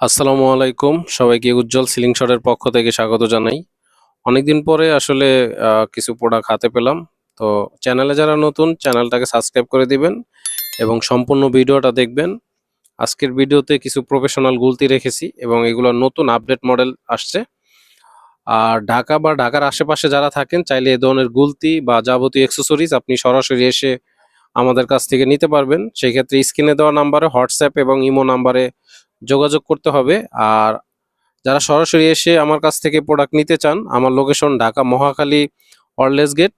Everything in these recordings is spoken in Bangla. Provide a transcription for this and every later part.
আসসালামু আলাইকুম। সবাইকে উজ্জ্বল সিলিং শটের পক্ষ থেকে স্বাগত জানাই। অনেকদিন পরে আসলে কিছু প্রোডাক্ট হাতে পেলাম। তো চ্যানেলে যারা নতুন চ্যানেলটাকে সাবস্ক্রাইব করে দিবেন এবং সম্পূর্ণ ভিডিওটা দেখবেন। আজকের ভিডিওতে কিছু প্রফেশনাল গুলতি রেখেছি এবং এগুলো নতুন আপডেট মডেল আসছে। আর ঢাকা বা ঢাকার আশেপাশে যারা থাকেন, চাইলে এ ধরনের গুলতি বা যাবতীয় অ্যাক্সেসরিজ আপনি সরাসরি এসে আমাদের কাছ থেকে নিতে পারবেন। সেই ক্ষেত্রে স্ক্রিনে দেওয়া নাম্বারে হোয়াটসঅ্যাপ এবং ইমো নাম্বারে যোগাযোগ করতে হবে। আর যারা সরাসরি এসে আমার কাছ থেকে প্রোডাক্ট নিতে চান, আমার লোকেশন ঢাকা মহাখালী অরলেস গেট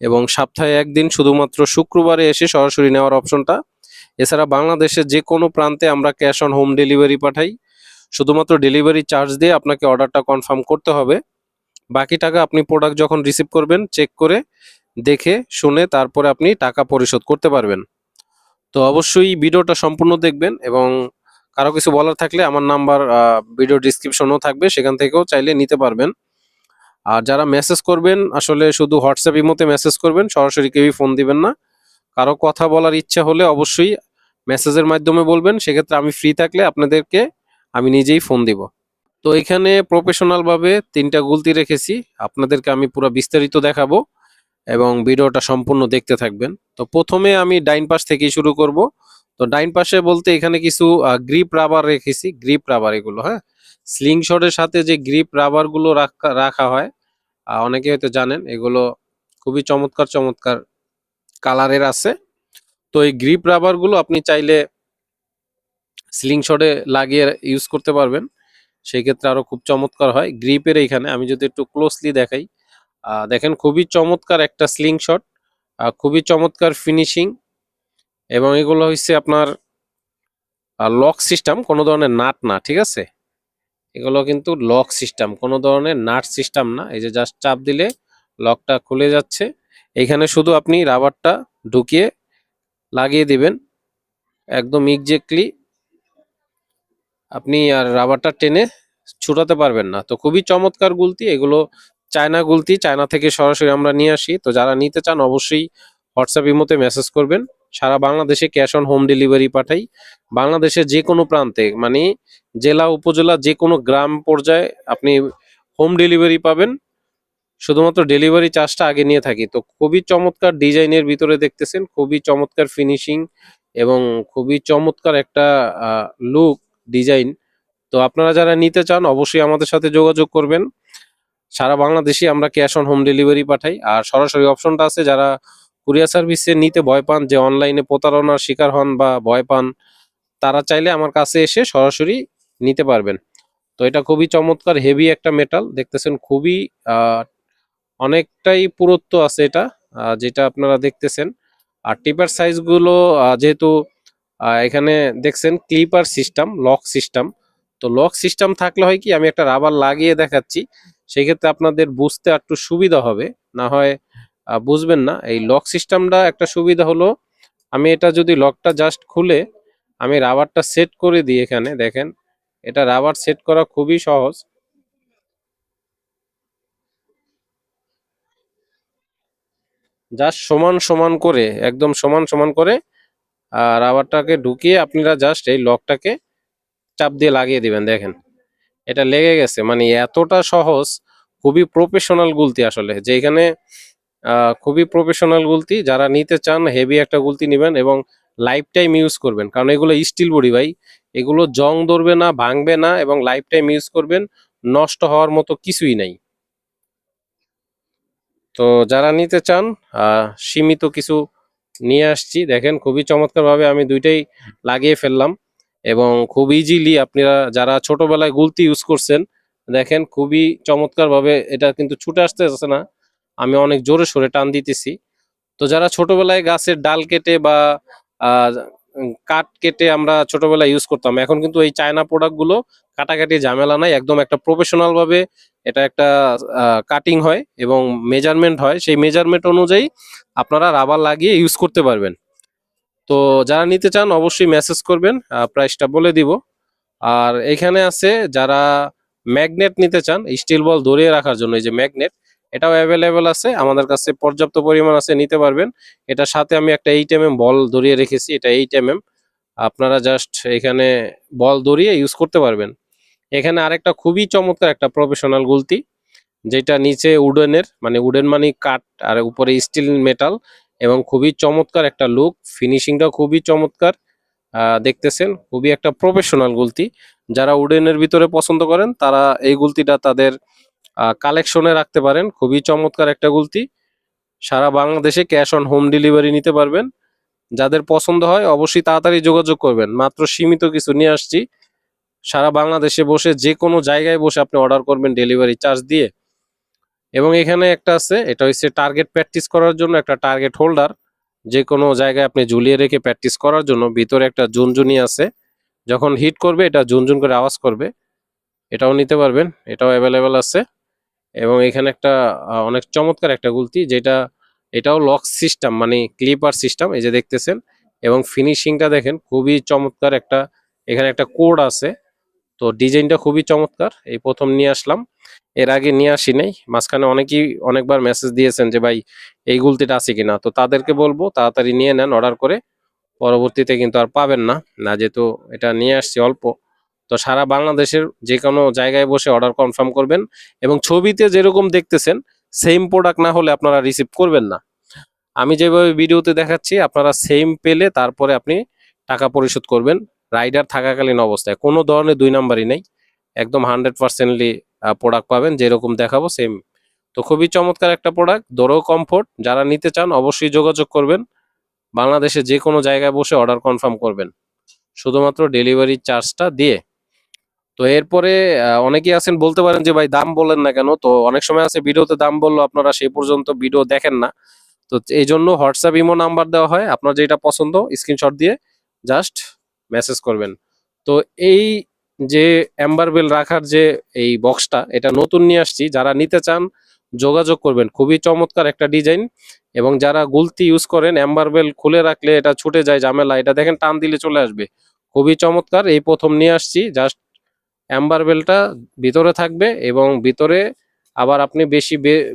এবং সপ্তাহে একদিন শুধুমাত্র শুক্রবারে এসে সরাসরি নেওয়ার অপশনটা এছাড়া বাংলাদেশের যে কোনো প্রান্তে আমরা ক্যাশ অন হোম ডেলিভারি পাঠাই। শুধুমাত্র ডেলিভারি চার্জ দিয়ে আপনাকে অর্ডারটা কনফার্ম করতে হবে। বাকি টাকা আপনি প্রোডাক্ট যখন রিসিভ করবেন চেক করে দেখে শুনে তারপরে আপনি টাকা পরিশোধ করতে পারবেন। তো অবশ্যই ভিডিওটা সম্পূর্ণ দেখবেন এবং কারও কিছু বলার থাকলে আমার নাম্বার ভিডিও ডিসক্রিপশনও থাকবে, সেখান থেকেও চাইলে নিতে পারবেন। আর যারা মেসেজ করবেন, আসলে শুধু হোয়াটসঅ্যাপ ইমোতে মেসেজ করবেন, সরাসরি কেউই ফোন দিবেন না। কারও কথা বলার ইচ্ছা হলে অবশ্যই মেসেজের মাধ্যমে বলবেন, সেক্ষেত্রে আমি ফ্রি থাকলে আপনাদেরকে আমি নিজেই ফোন দিব। তো এখানে প্রফেশনালভাবে তিনটা গুলতি রেখেছি, আপনাদেরকে আমি পুরো বিস্তারিত দেখাবো এবং ভিডিওটা সম্পূর্ণ দেখতে থাকবেন। তো প্রথমে আমি ডাইন পাশ থেকেই শুরু করব। তো ডাইন পাশে বলতে এখানে কিছু গ্রিপ রাবার রেখেছি। গ্রিপ রাবার এগুলো হ্যাঁ? স্লিং শটের সাথে যে গ্রিপ রাবারগুলো রাখা হয় অনেকে হয়তো জানেন, এগুলো খুবই চমৎকার চমৎকার কালারের আছে। তো এই গ্রিপ রাবারগুলো আপনি চাইলে স্লিং শটে লাগিয়ে ইউজ করতে পারবেন। সেই ক্ষেত্রে আরও খুব চমৎকার হয়। গ্রিপের এইখানে আমি যদি একটু ক্লোজলি দেখাই দেখেন খুবই চমৎকার একটা স্লিং শট খুবই চমৎকার ফিনিশিং এবং এগুলো হচ্ছে আপনার লক সিস্টেম কোনো ধরনের নাট না, ঠিক আছে? এগুলো কিন্তু লক সিস্টেম কোনো ধরনের নাট সিস্টেম না। এই যে জাস্ট চাপ দিলে লকটা খুলে যাচ্ছে। এখানে শুধু আপনি রাবারটা ঢুকিয়ে লাগিয়ে দিবেন। একদম এক্স্যাক্টলি আপনি আর রাবারটা টেনে ছুটাতে পারবেন না। তো খুবই চমৎকার গুলতি। এগুলো চায়না গুলতি। চায়না থেকে সরাসরি আমরা নিয়ে আসি। তো যারা নিতে চান অবশ্যই হোয়াটসঅ্যাপ ইমোতে মেসেজ করবেন। সারা বাংলাদেশে ক্যাশ অন হোম ডেলিভারি পাঠাই। বাংলাদেশের যে কোনো প্রান্তে মানে জেলা, উপজেলা যে কোনো গ্রাম পর্যায়ে আপনি হোম ডেলিভারি পাবেন। শুধুমাত্র ডেলিভারি চার্জটা আগে নিয়ে থাকি। তো খুবই চমৎকার ডিজাইনের ভিতরে দেখতেছেন, খুবই চমৎকার ফিনিশিং এবং খুবই চমৎকার একটা লুক ডিজাইন। তো আপনারা যারা নিতে চান, অবশ্যই আমাদের সাথে যোগাযোগ করবেন। সারা বাংলাদেশে আমরা ক্যাশ অন হোম ডেলিভারি পাঠাই। আর সরাসরি অপশনটা আছে, যারা কুরিয়ার সার্ভিসে নিতে ভয় পান যে অনলাইনে প্রতারণার শিকার হন বা ভয় পান, তারা চাইলে আমার কাছে এসে সরাসরি নিতে পারবেন। তো এটা খুবই চমৎকার হেভি একটা মেটাল দেখতেছেন খুবই অনেকটাই পুরুত্ব আছে এটা যেটা আপনারা দেখতেছেন। আর টিপার সাইজগুলো যেহেতু এখানে দেখছেন ক্লিপার সিস্টেম লক সিস্টেম তো লক সিস্টেম থাকলে হয় কি, আমি একটা রাবার লাগিয়ে দেখাচ্ছি, সেক্ষেত্রে আপনাদের বুঝতে একটু সুবিধা হবে, না হয় বুঝবেন না। এই লক সিস্টেমটা একটা সুবিধা হলো, আমি এটা যদি লকটা জাস্ট খুলে, আমি রাবারটা সেট করে দিই এখানে, দেখেন, এটা রাবার সেট করা খুবই সহজ। জাস্ট সমান সমান করে, একদম সমান সমান করে রাবারটাকে ঢুকিয়ে আপনারা জাস্ট এই লকটাকে চাপ দিয়ে লাগিয়ে দিবেন, দেখেন। এটা লেগে গেছে মানে এতটা সহজ, খুবই প্রফেশনাল গুলতি আসলে, যে এখানে খুবই প্রফেশনাল গুলতি। যারা নিতে চান হেভি একটা গুলতি নেবেন এবং লাইফ টাইম ইউজ করবেন। কারণ এগুলো স্টিল বডি ভাই। এগুলো জং ধরবে না, ভাঙবে না এবং লাইফ টাইম ইউজ করবেন। নষ্ট হওয়ার মতো কিছুই নাই। তো যারা নিতে চান সীমিত কিছু নিয়ে আসছি। দেখেন খুবই চমৎকার ভাবে আমি দুইটাই লাগিয়ে ফেললাম এবং খুব ইজিলি আপনারা যারা ছোটবেলায় গুলতি ইউজ করছেন, দেখেন খুবই চমৎকার ভাবে এটা কিন্তু ছুটে আসতেছে না। আমি অনেক জোরে সোরে টান দিতেছি। তো যারা ছোটবেলায় গাছের ডাল কেটে বা কাঠ কেটে আমরা ছোটবেলায় ইউজ করতাম, এখন কিন্তু এই চায়না প্রোডাক্টগুলো কাটাকাটি ঝামেলা নাই, একদম একটা প্রফেশনাল ভাবে এটা একটা কাটিং হয় এবং মেজারমেন্ট হয়। সেই মেজারমেন্ট অনুযায়ী আপনারা রাবার লাগিয়ে ইউজ করতে পারবেন। তো যারা নিতে চান অবশ্যই মেসেজ করবেন প্রাইসটা বলে দিব। আর এখানে আছে যারা ম্যাগনেট নিতে চান স্টিল বল ধরিয়ে রাখার জন্য, এই যে ম্যাগনেট এটাও অ্যাভেলেবেল আছে। আমাদের কাছে পর্যাপ্ত পরিমাণ আছে, নিতে পারবেন। এটার সাথে আমি একটা এইট এম বল ধরিয়ে রেখেছি। এটা এইট এম আপনারা জাস্ট এখানে বল ধরিয়ে ইউজ করতে পারবেন। এখানে আরেকটা খুবই চমৎকার একটা প্রফেশনাল গুলতি, যেটা নিচে উডেনের মানে উডেন মানে কাঠ আর উপরে স্টিল মেটাল এবং খুবই চমৎকার একটা লুক ফিনিশিংটা খুবই চমৎকার। দেখতেছেন, খুবই একটা প্রফেশনাল গুলতি। যারা উডেনের ভিতরে পছন্দ করেন, তারা এই গুলতিটা তাদের কালেকশনে রাখতে পারেন। খুবই চমৎকার একটা গুলতি। সারা বাংলাদেশে ক্যাশ অন হোম ডেলিভারি নিতে পারবেন। যাদের পছন্দ হয় অবশ্যই তাড়াতাড়ি যোগাযোগ করবেন। মাত্র সীমিত কিছু নিয়ে আসছি। সারা বাংলাদেশে বসে যে কোনো জায়গায় বসে আপনি অর্ডার করবেন ডেলিভারি চার্জ দিয়ে। এবং এখানে একটা আছে, এটা হচ্ছে টার্গেট প্র্যাকটিস করার জন্য একটা টার্গেট হোল্ডার যে কোনো জায়গায় আপনি ঝুলিয়ে রেখে প্র্যাকটিস করার জন্য ভিতরে একটা জুনজুনি আছে। যখন হিট করবে এটা জুনজুন করে আওয়াজ করবে। এটাও নিতে পারবেন, এটাও অ্যাভেলেবেল আছে। এবং এখানে একটা অনেক চমৎকার একটা গুলতি, যেটা, এটাও লক সিস্টেম মানে ক্লিপার সিস্টেম এই যে দেখতেছেন। এবং ফিনিশিংটা দেখেন, খুবই চমৎকার একটা, এখানে একটা কোড আছে। তো ডিজাইনটা খুবই চমৎকার, এই প্রথম নিয়ে আসলাম। এর আগে নিয়ে আসি নাই, মাঝখানে অনেকেই অনেকবার মেসেজ দিয়েছেন যে, ভাই, এই গুলতিটা আছে কিনা? তো তাদেরকে বলব, তাড়াতাড়ি নিয়ে নেন অর্ডার করে, পরবর্তীতে কিন্তু আর পাবেন না। না যেহেতু এটা নিয়ে আসছি অল্প। তো সারা বাংলাদেশের যে কোনো জায়গায় বসে অর্ডার কনফার্ম করবেন এবং ছবিতে যেরকম দেখতেছেন সেম প্রোডাক্ট না হলে আপনারা রিসিভ করবেন না। আমি যেভাবে ভিডিওতে দেখাচ্ছি, আপনারা সেম পেলে তারপরে আপনি টাকা পরিশোধ করবেন। রাইডার থাকাকালীন অবস্থায়, কোনো ধরনের দুই নাম্বারই নেই। একদম হান্ড্রেড পার্সেন্টলি প্রোডাক্ট পাবেন, যেরকম দেখাবো সেম তো খুবই চমৎকার একটা প্রোডাক্ট দরও কমফোর্ট যারা নিতে চান, অবশ্যই যোগাযোগ করবেন। বাংলাদেশে যে কোনো জায়গায় বসে অর্ডার কনফার্ম করবেন। শুধুমাত্র ডেলিভারি চার্জটা দিয়ে। তো এরপরে অনেকেই আছেন, বলতে পারেন যে, ভাই, দাম বলেন না কেন? তো অনেক সময় আছে, ভিডিওতে দাম বলল, আপনারা সেই পর্যন্ত ভিডিও দেখেন না। তো এই জন্য হোয়াটসঅ্যাপ ইমো নাম্বার দেওয়া হয়, আপনার যেটা পছন্দ স্ক্রিনশট দিয়ে জাস্ট মেসেজ করবেন। তো এই যে অ্যাম্বার বেল রাখার যে এই বক্সটা এটা নতুন নিয়ে আসছি। যারা নিতে চান, যোগাযোগ করবেন। খুবই চমৎকার একটা ডিজাইন এবং যারা গুলতি ইউজ করেন অ্যাম্বার বেল খুলে রাখলে এটা ছুটে যায়, ঝামেলা। এটা দেখেন, টান দিলে চলে আসবে। খুবই চমৎকার। এই প্রথম নিয়ে আসছি জাস্ট অ্যাম্বার বেলটা ভিতরে থাকবে এবং ভিতরে আবার আপনি বেশি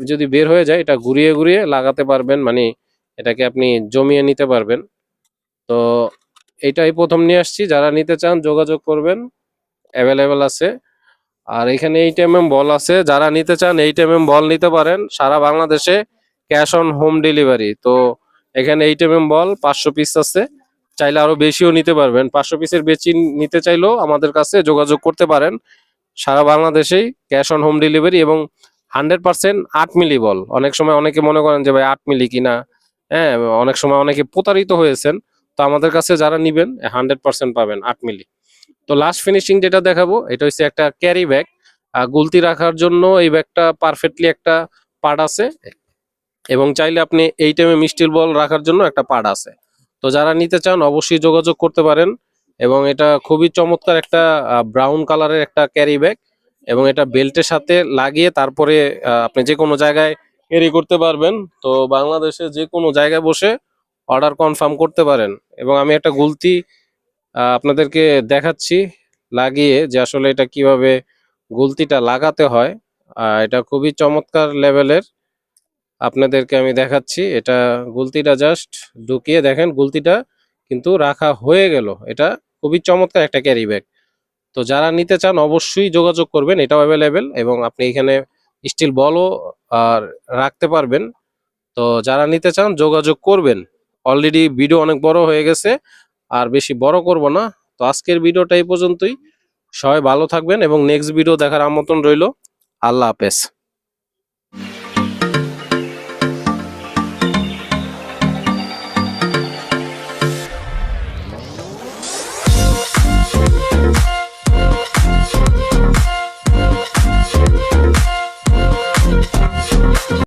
যদি বের হয়ে যায় এটা ঘুরিয়ে ঘুরিয়ে লাগাতে পারবেন মানে এটাকে আপনি জমিয়ে নিতে পারবেন। তো এটাই প্রথম নিয়ে আসছি। যারা নিতে চান যোগাযোগ করবেন অ্যাভেলেবেল আছে। আর এখানে এইট এম এম বল আছে। যারা নিতে চান এইট এম এম বল নিতে পারেন। সারা বাংলাদেশে ক্যাশ অন হোম ডেলিভারি তো এখানে এইট এম এম বল পাঁচশো পিস আছে। চাইলে আরও বেশিও নিতে পারবেন। পাঁচশো পিসের বেশি নিতে চাইলেও আমাদের কাছে যোগাযোগ করতে পারেন। সারা বাংলাদেশেই ক্যাশ অন হোম ডেলিভারি এবং হান্ড্রেড পার্সেন্ট আট মিলি বল। অনেক সময় অনেকে মনে করেন যে, ভাই, আট মিলি কিনা? হ্যাঁ অনেক সময় অনেকে প্রতারিত হয়েছেন। তো আমাদের কাছে যারা নিবেন, হান্ড্রেড পার্সেন্ট পাবেন আট মিলি। তো লাস্ট ফিনিশিং যেটা দেখাবো, এটা হচ্ছে একটা ক্যারি ব্যাগ গুলতি রাখার জন্য এই ব্যাগটা পারফেক্টলি একটা পার্ট আছে। এবং চাইলে আপনি এই টাইমে মিষ্টির বল রাখার জন্য একটা পার্ট আছে। তো যারা নিতে চান অবশ্যই যোগাযোগ করতে পারেন এবং এটা খুবই চমৎকার একটা ব্রাউন কালারের একটা ক্যারি ব্যাগ এবং এটা বেল্টের সাথে লাগিয়ে তারপরে আপনি যে কোনো জায়গায় ক্যারি করতে পারবেন। তো বাংলাদেশে যে কোনো জায়গায় বসে অর্ডার কনফার্ম করতে পারেন এবং আমি একটা গুলতি আপনাদেরকে দেখাচ্ছি লাগিয়ে যে আসলে এটা কীভাবে গুলতিটা লাগাতে হয়। এটা খুবই চমৎকার লেভেলের আপনাদেরকে আমি দেখাচ্ছি। এটা গুলতিটা জাস্ট ঢুকিয়ে দেখেন গুলতিটা কিন্তু রাখা হয়ে গেল। এটা খুবই চমৎকার একটা ক্যারি ব্যাগ তো যারা নিতে চান অবশ্যই যোগাযোগ করবেন, এটাও অ্যাভেলেবেল এবং আপনি এখানে স্টিল বলও আর রাখতে পারবেন। তো যারা নিতে চান যোগাযোগ করবেন। অলরেডি ভিডিও অনেক বড় হয়ে গেছে, আর বেশি বড় করব না। তো আজকের ভিডিওটা এই পর্যন্তই। সবাই ভালো থাকবেন এবং নেক্সট ভিডিও দেখার আমন্ত্রণ রইল। আল্লাহ হাফেজ।